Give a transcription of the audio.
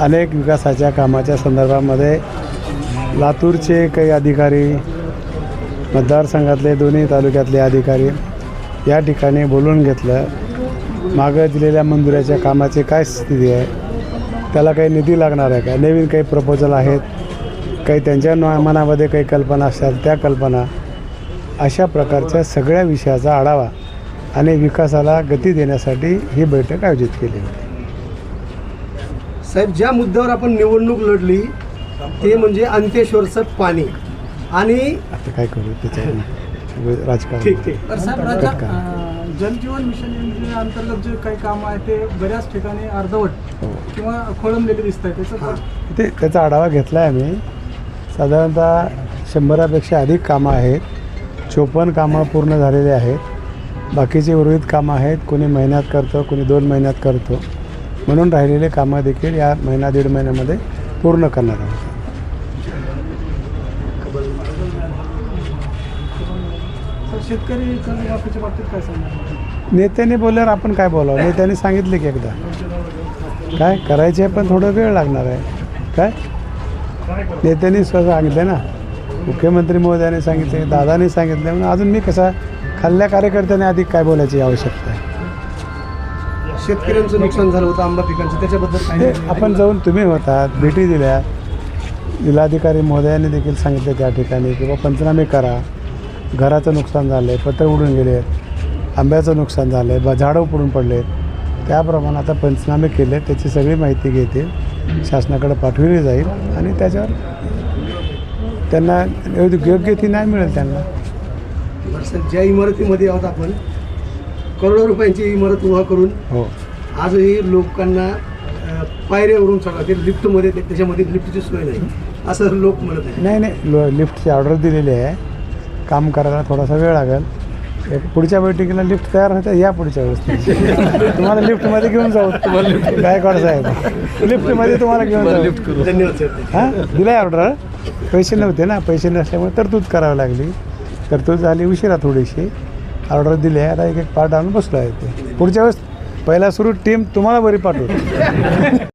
अनेक विकासाच्या कामाच्या संदर्भामध्ये लातूरचे काही अधिकारी मतदारसंघातले दोन्ही तालुक्यातले अधिकारी या ठिकाणी बोलून घेतलं मागं दिलेल्या मंजुऱ्याच्या कामाची काय स्थिती आहे त्याला काही निधी लागणार आहे का? नवीन काही प्रपोजल आहेत काही त्यांच्या मनामध्ये काही कल्पना असतात त्या कल्पना अशा प्रकारच्या सगळ्या विषयाचा आढावा आणि विकासाला गती देण्यासाठी ही बैठक आयोजित केली होती. साहेब ज्या मुद्द्यावर आपण निवडणूक लढली ते म्हणजे अंत्येश्वरचं पाणी. आणि आता काय करू त्याच्यावर राजकारण. ठीक ठीक. तर साहेब कट राज्यात करा. अं, जलजीवन मिशन योजने अंतर्गत जे काही काम आहे ते बऱ्याच ठिकाणी अर्धवट हो. किंवा खोळंबलेले दिसत आहे त्याचं ते त्याचा आढावा घेतला आहे आम्ही. साधारणतः शंभरापेक्षा अधिक कामं आहेत. चोपन्न कामं पूर्ण झालेली आहेत. बाकीचे उर्वरित कामं आहेत. कोणी महिन्यात करतं कोणी दोन महिन्यात करतो. म्हणून राहिलेले कामं देखील या महिना दीड महिन्यामध्ये पूर्ण करणार आहोत. नेत्यांनी बोलल्यावर आपण काय बोलावं? नेत्यांनी सांगितले की एकदा. काय? करायचे पण थोडं वेळ लागणार आहे. काय? नेत्यांनी स्वतः सांगितलं ना. मुख्यमंत्री महोदयाने सांगितले दादानी सांगितले. म्हणून अजून मी कसा खाल्ल्या कार्यकर्त्याने अधिक काय बोलायची आवश्यकता आहे? शेतकऱ्यांचं नुकसान झालं होतं आंबा पिकांचं. त्याच्याबद्दल काय आपण जाऊन तुम्ही होतात भेटी दिल्या. जिल्हाधिकारी महोदयांनी देखील सांगितले त्या ठिकाणी की बा पंचनामे करा. घराचं नुकसान झालं आहे पत्र उडून गेले आहेत आंब्याचं नुकसान झालं आहे बा झाडं पडून पडले आहेत त्याप्रमाणे आता पंचनामे केले त्याची सगळी माहिती घेते शासनाकडे पाठवली जाईल आणि त्याच्यावर त्यांना योग्य ती नाही मिळेल त्यांना. ज्या इमारतीमध्ये आहोत आपण करोडो रुपयांची इमारत उभा करून हो. आजही लोकांना पायऱ्यावरून चढा ते लिफ्टमध्ये ते- त्याच्यामध्ये लिफ्टची सोय नाही. असं लोक म्हणत आहे नाही नाही लो लिफ्टची ऑर्डर दिलेली आहे. काम करायला थोडासा वेळ लागेल. एक पुढच्या बैठकीला लिफ्ट तयार होते या पुढच्या वेळेस तुम्हाला लिफ्टमध्ये घेऊन जाऊ. गायकवाड साहेब लिफ्टमध्ये तुम्हाला घेऊन जाऊ. धन्यवाद हां? दिलाय ऑर्डर. पैसे नव्हते ना पैसे नसल्यामुळे तरतूद करावी लागली. तरतूद झाली उशिरा थोडीशी. ऑर्डर दिली आहे. आता एक एक पार्ट आणून बसलो आहे ते. पुढच्या वेळेस पहिला सुरू टीम तुम्हाला बरी पाठवू